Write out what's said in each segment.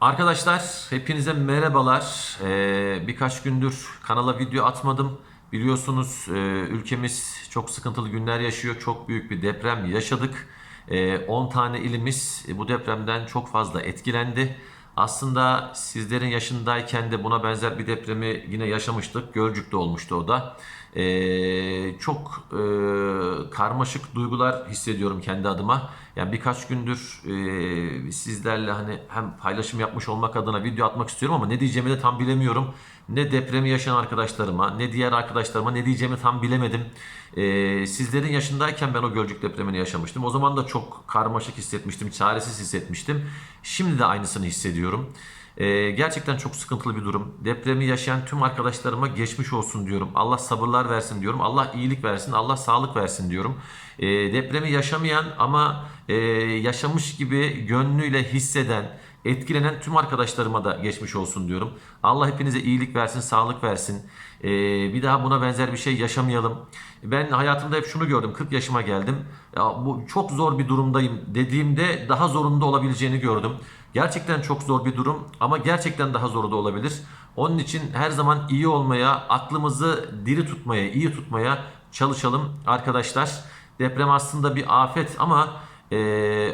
Arkadaşlar hepinize merhabalar. Ee, birkaç gündür kanala video atmadım. Biliyorsunuz e, ülkemiz çok sıkıntılı günler yaşıyor. Çok büyük bir deprem yaşadık. Ee, 10 tane ilimiz e, bu depremden çok fazla etkilendi. Aslında sizlerin yaşındayken de buna benzer bir depremi yine yaşamıştık. Gölcük'te olmuştu o da. Ee, çok e, karmaşık duygular hissediyorum kendi adıma. Yani birkaç gündür e, sizlerle hani hem paylaşım yapmış olmak adına video atmak istiyorum ama ne diyeceğimi de tam bilemiyorum. Ne depremi yaşayan arkadaşlarıma, ne diğer arkadaşlarıma ne diyeceğimi tam bilemedim. Ee, sizlerin yaşındayken ben o Gölcük depremini yaşamıştım. O zaman da çok karmaşık hissetmiştim, çaresiz hissetmiştim. Şimdi de aynısını hissediyorum. Ee, gerçekten çok sıkıntılı bir durum. Depremi yaşayan tüm arkadaşlarıma geçmiş olsun diyorum. Allah sabırlar versin diyorum. Allah iyilik versin, Allah sağlık versin diyorum. Ee, depremi yaşamayan ama e, yaşamış gibi gönlüyle hisseden, etkilenen tüm arkadaşlarıma da geçmiş olsun diyorum. Allah hepinize iyilik versin, sağlık versin. Ee, bir daha buna benzer bir şey yaşamayalım. Ben hayatımda hep şunu gördüm. 40 yaşıma geldim. Ya bu çok zor bir durumdayım dediğimde daha zorunda olabileceğini gördüm. Gerçekten çok zor bir durum ama gerçekten daha zoru da olabilir. Onun için her zaman iyi olmaya, aklımızı diri tutmaya, iyi tutmaya çalışalım arkadaşlar. Deprem aslında bir afet ama e,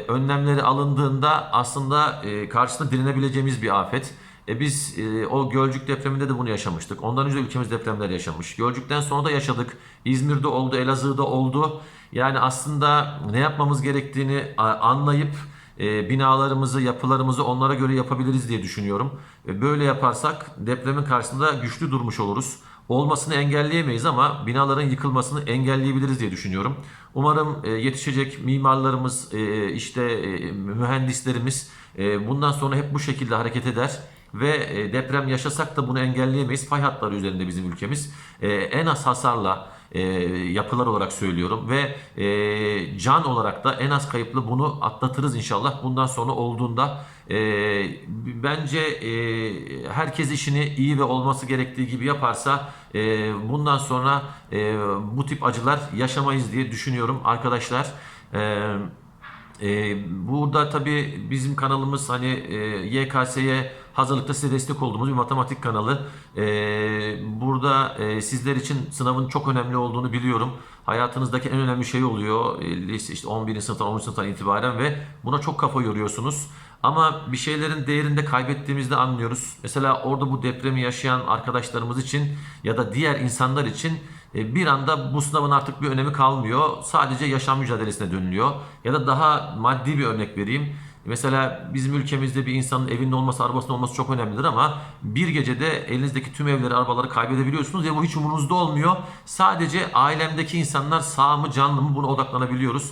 önlemleri alındığında aslında e, karşısında direnebileceğimiz bir afet. E biz e, o Gölcük depreminde de bunu yaşamıştık. Ondan önce ülkemiz depremler yaşamış. Gölcük'ten sonra da yaşadık. İzmir'de oldu, Elazığ'da oldu. Yani aslında ne yapmamız gerektiğini anlayıp e, binalarımızı, yapılarımızı onlara göre yapabiliriz diye düşünüyorum. E, böyle yaparsak depremin karşısında güçlü durmuş oluruz. Olmasını engelleyemeyiz ama binaların yıkılmasını engelleyebiliriz diye düşünüyorum. Umarım e, yetişecek mimarlarımız, e, işte e, mühendislerimiz e, bundan sonra hep bu şekilde hareket eder ve deprem yaşasak da bunu engelleyemeyiz. Fay hatları üzerinde bizim ülkemiz. En az hasarla e, yapılar olarak söylüyorum ve e, can olarak da en az kayıplı bunu atlatırız inşallah. Bundan sonra olduğunda e, bence e, herkes işini iyi ve olması gerektiği gibi yaparsa e, bundan sonra e, bu tip acılar yaşamayız diye düşünüyorum arkadaşlar. E, burada tabii bizim kanalımız hani e, YKS'ye hazırlıkta size destek olduğumuz bir matematik kanalı. Ee, burada e, sizler için sınavın çok önemli olduğunu biliyorum. Hayatınızdaki en önemli şey oluyor. E, işte 11. sınıftan 10. sınıftan itibaren ve buna çok kafa yoruyorsunuz. Ama bir şeylerin değerini de kaybettiğimizde anlıyoruz. Mesela orada bu depremi yaşayan arkadaşlarımız için ya da diğer insanlar için e, bir anda bu sınavın artık bir önemi kalmıyor. Sadece yaşam mücadelesine dönülüyor. Ya da daha maddi bir örnek vereyim. Mesela bizim ülkemizde bir insanın evinin olması, arabasının olması çok önemlidir ama bir gecede elinizdeki tüm evleri, arabaları kaybedebiliyorsunuz ve bu hiç umurunuzda olmuyor. Sadece ailemdeki insanlar sağ mı, canlı mı buna odaklanabiliyoruz.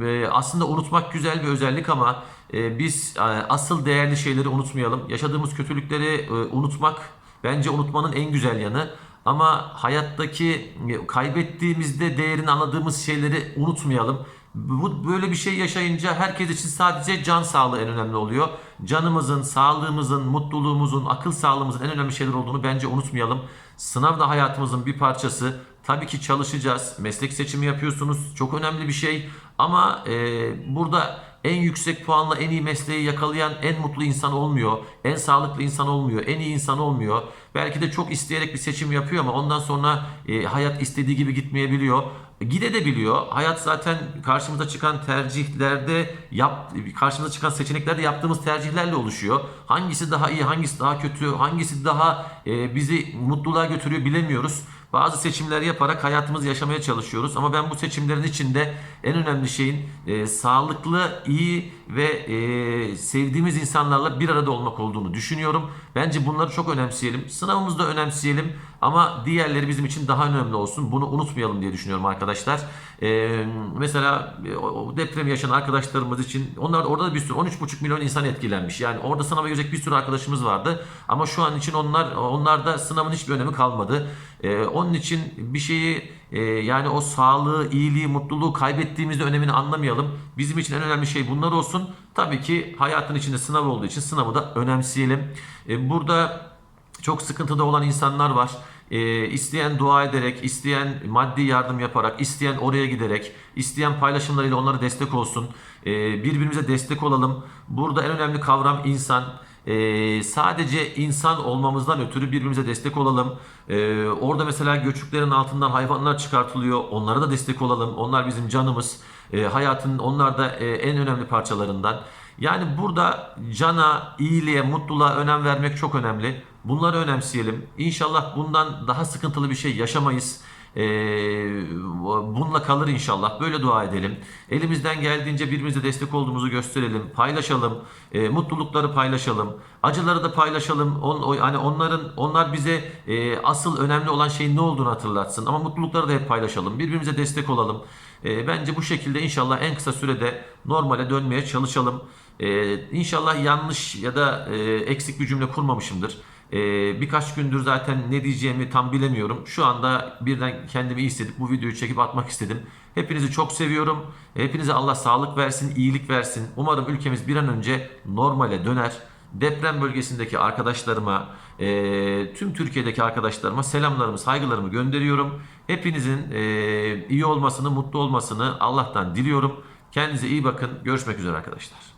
E, Aslında unutmak güzel bir özellik ama e, biz e, asıl değerli şeyleri unutmayalım. Yaşadığımız kötülükleri e, unutmak bence unutmanın en güzel yanı. Ama hayattaki kaybettiğimizde değerini anladığımız şeyleri unutmayalım. Bu böyle bir şey yaşayınca herkes için sadece can sağlığı en önemli oluyor. Canımızın, sağlığımızın, mutluluğumuzun, akıl sağlığımızın en önemli şeyler olduğunu bence unutmayalım. Sınav da hayatımızın bir parçası. Tabii ki çalışacağız. Meslek seçimi yapıyorsunuz. Çok önemli bir şey. Ama e, burada en yüksek puanla en iyi mesleği yakalayan en mutlu insan olmuyor. En sağlıklı insan olmuyor. En iyi insan olmuyor. Belki de çok isteyerek bir seçim yapıyor ama ondan sonra e, hayat istediği gibi gitmeyebiliyor. Gidebiliyor. Hayat zaten karşımıza çıkan tercihlerde yap karşımıza çıkan seçeneklerde yaptığımız tercihlerle oluşuyor. Hangisi daha iyi, hangisi daha kötü, hangisi daha e, bizi mutluluğa götürüyor bilemiyoruz. Bazı seçimler yaparak hayatımızı yaşamaya çalışıyoruz. Ama ben bu seçimlerin içinde en önemli şeyin e, sağlıklı, iyi ve e, sevdiğimiz insanlarla bir arada olmak olduğunu düşünüyorum. Bence bunları çok önemseyelim. Sınavımızda önemseyelim ama diğerleri bizim için daha önemli olsun. Bunu unutmayalım diye düşünüyorum arkadaşlar. E, mesela e, o deprem yaşayan arkadaşlarımız için onlar orada da bir sürü 13,5 milyon insan etkilenmiş. Yani orada sınava girecek bir sürü arkadaşımız vardı. Ama şu an için onlar onlarda sınavın hiçbir önemi kalmadı. E, onun için bir şeyi e, yani o sağlığı, iyiliği, mutluluğu kaybettiğimizde önemini anlamayalım. Bizim için en önemli şey bunlar olsun. Tabii ki hayatın içinde sınav olduğu için sınavı da önemseyelim. E, burada çok sıkıntıda olan insanlar var. E, isteyen dua ederek, isteyen maddi yardım yaparak, isteyen oraya giderek, isteyen paylaşımlarıyla onlara destek olsun. Birbirimize destek olalım. Burada en önemli kavram insan. Ee, sadece insan olmamızdan ötürü birbirimize destek olalım. Ee, orada mesela göçüklerin altından hayvanlar çıkartılıyor. Onlara da destek olalım. Onlar bizim canımız. Ee, hayatın onlar da e, en önemli parçalarından. Yani burada cana, iyiliğe, mutluluğa önem vermek çok önemli. Bunları önemseyelim. İnşallah bundan daha sıkıntılı bir şey yaşamayız. Ee, bununla kalır inşallah. Böyle dua edelim. Elimizden geldiğince birbirimize destek olduğumuzu gösterelim. Paylaşalım. Ee, mutlulukları paylaşalım. Acıları da paylaşalım. On, o, hani onların onlar bize e, asıl önemli olan şeyin ne olduğunu hatırlatsın. Ama mutlulukları da hep paylaşalım. Birbirimize destek olalım. Ee, bence bu şekilde inşallah en kısa sürede normale dönmeye çalışalım. Ee, inşallah yanlış ya da e, eksik bir cümle kurmamışımdır. Ee, birkaç gündür zaten ne diyeceğimi tam bilemiyorum. Şu anda birden kendimi iyi hissedip bu videoyu çekip atmak istedim. Hepinizi çok seviyorum. Hepinize Allah sağlık versin, iyilik versin. Umarım ülkemiz bir an önce normale döner. Deprem bölgesindeki arkadaşlarıma, e, tüm Türkiye'deki arkadaşlarıma selamlarımı, saygılarımı gönderiyorum. Hepinizin e, iyi olmasını, mutlu olmasını Allah'tan diliyorum. Kendinize iyi bakın. Görüşmek üzere arkadaşlar.